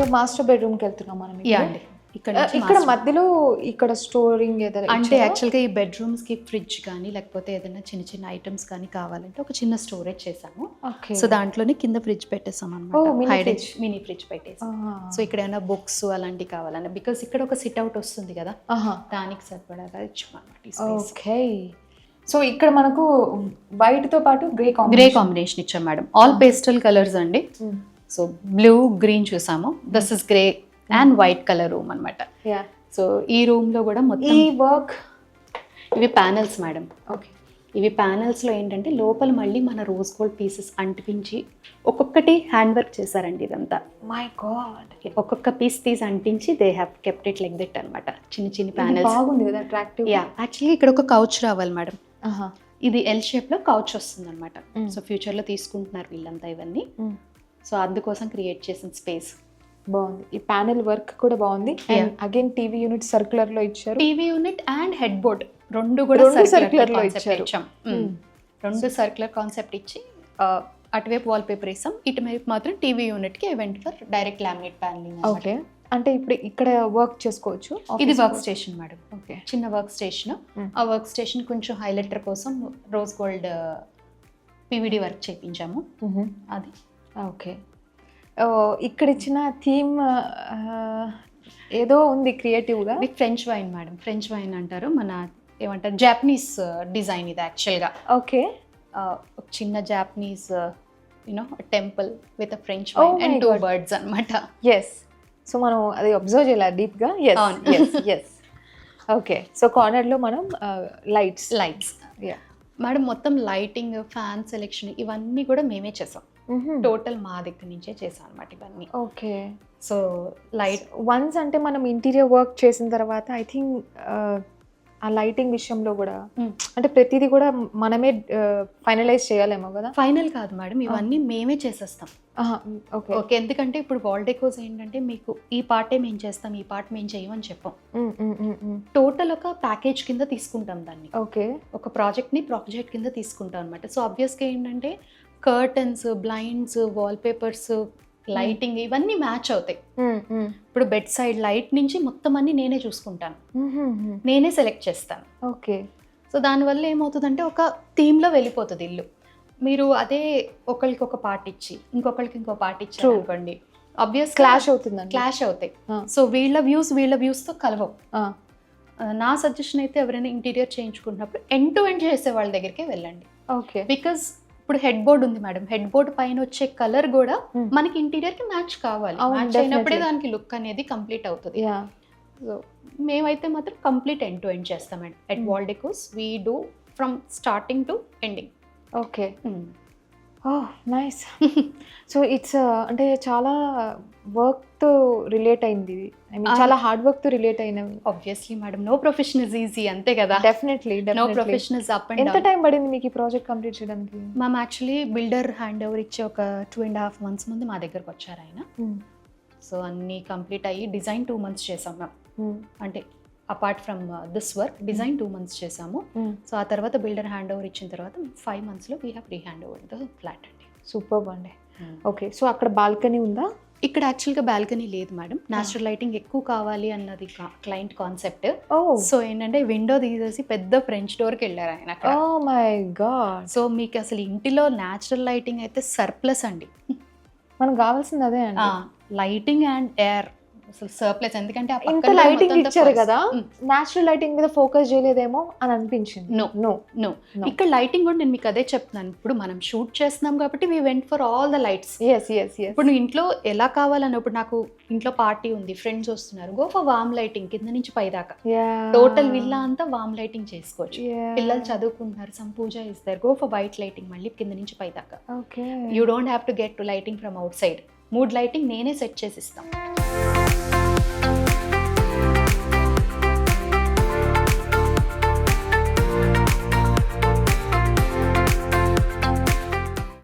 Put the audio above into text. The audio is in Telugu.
మాస్టర్ బెడ్రూమ్కి వెళ్తున్నాం మనం ఇప్పుడు. యా అండి. ఇక్కడ నుంచి ఇక్కడ master- మధ్యలో ఇక్కడ స్టోరింగ్ ఏదైనా అంటే ఇచ్చారా? యాక్చువల్గా ఈ బెడ్రూమ్స్కి ఫ్రిడ్జ్ కానీ లేకపోతే ఏదైనా చిన్న చిన్న ఐటమ్స్ కానీ కావాలంటే ఒక చిన్న స్టోరేజ్ చేసాము సో దాంట్లోనే కింద ఫ్రిడ్జ్ పెట్టేసాం అనమాట mini. Mini fridge. పెట్టేసి. ఆహా. సో ఇక్కడ ఏమైనా బుక్స్ అలాంటివి కావాలన్నా బికాస్ ఇక్కడ ఒక సిట్ అవుట్ వస్తుంది కదా. ఆహా. దానికి సరిపడాగా ఇచ్చాం అనమాట ఓకే. సో ఇక్కడ మనకు వైట్తో పాటు గ్రే గ్రే కాంబినేషన్. కాంబినేషన్ ఇచ్చాం మేడం. ఆల్ పేస్టల్ కలర్స్ అండి. సో బ్లూ గ్రీన్ చూసాము. This is grey and white colour room అన్నమాట. యా సో ఈ రూమ్లో కూడా ఈ మొత్తం వర్క్ ఇవి ప్యానల్స్ మేడం ఓకే ఇవి ప్యానల్స్లో ఏంటంటే లోపల మళ్ళీ మన రోజ్ గోల్డ్ పీసెస్ అంటిపించి ఒక్కొక్కటి హ్యాండ్ వర్క్ చేశారండి ఇదంతా. మై గాడ్ ఒక్కొక్క పీస్ తీసి అంటించి they have kept it like that అనమాట చిన్న చిన్న ప్యానల్స్ బాగుంది కదా అట్రాక్టివ్ యా యాక్చువల్లీ ఇక్కడ ఒక కౌచ్ రావాలి మేడం ఆహా ఇది ఎల్ షేప్లో కౌచ్ వస్తుంది అనమాట Mm. సో ఫ్యూచర్లో తీసుకుంటున్నారు వీళ్ళంతా ఇవన్నీ. Mm. సో అందుకోసం క్రియేట్ చేసిన స్పేస్ బాగుంది. ఈ ప్యానెల్ వర్క్ కూడా బాగుంది. అగైన్ టీవీ యూనిట్ సర్క్యులర్లో ఇచ్చారు. TV unit and head board రెండు కూడా circular లో ఇచ్చారు. ఇచ్చాం. Mm. Mm. రెండు సర్క్యులర్ కాన్సెప్ట్ ఇచ్చి అటువైపు వాల్ పేపర్ వేసాం. ఇటువైపు మాత్రం టీవీ యూనిట్కి event for direct laminate panelling okay అంటే ఇప్పుడు ఇక్కడ వర్క్ చేసుకోవచ్చు. ఇది వర్క్ స్టేషన్ మేడం. ఓకే చిన్న వర్క్ స్టేషన్ Mm. ఆ వర్క్ స్టేషన్ కొంచెం హైలైటర్ కోసం రోజ్ గోల్డ్ పివిడి వర్క్ చేయించాము. అది. ఓకే. ఇక్కడ ఇచ్చిన థీమ్ ఏదో ఉంది క్రియేటివ్గా ఇది French wine madam. French wine అంటారు. మన ఏమంటారు? జాపనీస్ డిజైన్ ఇది యాక్చువల్గా. ఓకే. ఒక చిన్న Japanese you know temple with French Oh wine and two. Birds అన్నమాట. ఎస్ సో మనం అది అబ్జర్వ్ చేయాలి డీప్గా ఎస్. Yes okay. సో కార్నర్లో మనం లైట్స్. లైట్స్. మేడం మొత్తం లైటింగ్ ఫ్యాన్ సెలెక్షన్ ఇవన్నీ కూడా మేమే చేసాం. టోటల్ మా దగ్గర నుంచే చేసాం అనమాట ఇవన్నీ. ఓకే. సో లైట్ వన్స్ అంటే మనం ఇంటీరియర్ వర్క్ చేసిన తర్వాత ఐ థింక్ ఆ లైటింగ్ విషయంలో కూడా. అంటే ప్రతిదీ కూడా మనమే ఫైనలైజ్ చేయాలేమో కదా? ఫైనల్ కాదు మేడం ఇవన్నీ మేమే చేసేస్తాం. ఓకే. ఓకే ఎందుకంటే ఇప్పుడు వాల్ డెకోస్ ఏంటంటే మీకు ఈ పార్టే మేము చేస్తాం ఈ పార్ట్ మేము చేయమని చెప్పాం. టోటల్ ఒక ప్యాకేజ్ కింద తీసుకుంటాం దాన్ని. ఓకే. ఒక ప్రాజెక్ట్ని ప్రాజెక్ట్ కింద తీసుకుంటాం అనమాట సో ఆబ్వియస్గా ఏంటంటే curtains blinds wall papers lighting ఇవన్నీ మ్యాచ్ అవుతాయి. ఇప్పుడు బెడ్ సైడ్ లైట్ నుంచి మొత్తం అన్ని నేనే చూసుకుంటాను. నేనే సెలెక్ట్ చేస్తాను. ఓకే సో దానివల్ల ఏమవుతుందంటే ఒక థీమ్లో వెళ్ళిపోతుంది ఇల్లు. మీరు అదే ఒకరికి ఒక పార్ట్ ఇచ్చి ఇంకొకరికి ఇంకో పార్ట్ ఇచ్చి. అనుకోండి ఆబ్వియస్ క్లాష్ అవుతుందండి. క్లాష్ అవుతాయి. Ah. సో వీళ్ళ వ్యూస్ వీళ్ళ వ్యూస్తో కలవవు. Ah. ఆ, నా సజెషన్ అయితే ఎవరైనా ఇంటీరియర్ చేయించుకున్నప్పుడు ఎండ్ టు ఎండ్ చేసే వాళ్ళ దగ్గరికి వెళ్ళండి. ఓకే బికాజ్ ఇప్పుడు హెడ్ బోర్డ్ ఉంది మేడం హెడ్ బోర్డ్ పైన వచ్చే కలర్ కూడా Hmm. మనకి ఇంటీరియర్కి మ్యాచ్ కావాలి. మ్యాచ్ అయినప్పుడే. దానికి లుక్ అనేది కంప్లీట్ అవుతుంది. సో మేమైతే మాత్రం కంప్లీట్ ఎండ్ టు ఎండ్ చేస్తాం at Hmm. Wall decos we do from starting to ending okay oh nice so it's అంటే చాలా వర్క్తో రిలేట్ అయింది. ఇది ఐ మీన్ Ah. చాలా హార్డ్ వర్క్తో రిలేట్ అయినవి obviously madam no profession is easy అంతే కదా? Definitely no profession is up and ఎంత టైం పడింది మీకు ఈ ప్రాజెక్ట్ కంప్లీట్ చేయడానికి? Ma'am actually builder hand over ఇచ్చే ఒక టూ అండ్ హాఫ్ మంత్స్ ముందు మా దగ్గరకు వచ్చారు ఆయన. సో అన్నీ కంప్లీట్ అయ్యి డిజైన్ టూ మంత్స్ చేసాం మ్యామ్ అంటే apart from this work design two months చేసాము సో ఆ తర్వాత బిల్డర్ హ్యాండ్ ఓవర్ ఇచ్చిన తర్వాత ఫైవ్ మంత్స్లో we have re hand over the flat అండి. సూపర్ అండి. ఓకే సో అక్కడ బాల్కనీ ఉందా? ఇక్కడ యాక్చువల్గా బాల్కనీ లేదు మేడం న్యాచురల్ లైటింగ్ ఎక్కువ కావాలి అన్నది క్లయింట్ కాన్సెప్ట్ సో ఏంటంటే విండో తీసేసి పెద్ద ఫ్రెంచ్ డోర్కి వెళ్ళారు ఆయన మై గాడ్ సో మీకు అసలు ఇంటిలో న్యాచురల్ లైటింగ్ అయితే సర్ప్లస్ అండి. మనకు కావాల్సింది అదే అండి. లైటింగ్ అండ్ ఎయిర్ అసలు సర్ప్లస్ ఎందుకంటే ఇంత లైటింగ్ ఇచ్చారు కదా. నేచురల్ లైటింగ్ మీద ఫోకస్ చేయలేదేమో అని అనిపించింది. No No. No. ఇక్కడ లైటింగ్ కూడా నేను మీకు అదే చెప్తున్నాను. ఇప్పుడు మనం షూట్ చేస్తున్నాం కాబట్టి we went for all the lights yes yes ఇప్పుడు నువ్వు ఇంట్లో ఎలా కావాలని ఇప్పుడు నాకు ఇంట్లో పార్టీ ఉంది ఫ్రెండ్స్ వస్తున్నారు గో ఫర్ వామ్ లైటింగ్ కింద నుంచి పై దాకా టోటల్ విల్లా అంతా వామ్ లైటింగ్ చేసుకోవచ్చు. పిల్లలు చదువుకుంటున్నారు సమ్ పూజ ఇస్తారు గో ఫర్ వైట్ లైటింగ్ మళ్ళీ కింద నుంచి పై దాకా okay you don't have to get to lighting from outside mood lighting నేనే సెట్ చేసి ఇస్తాం.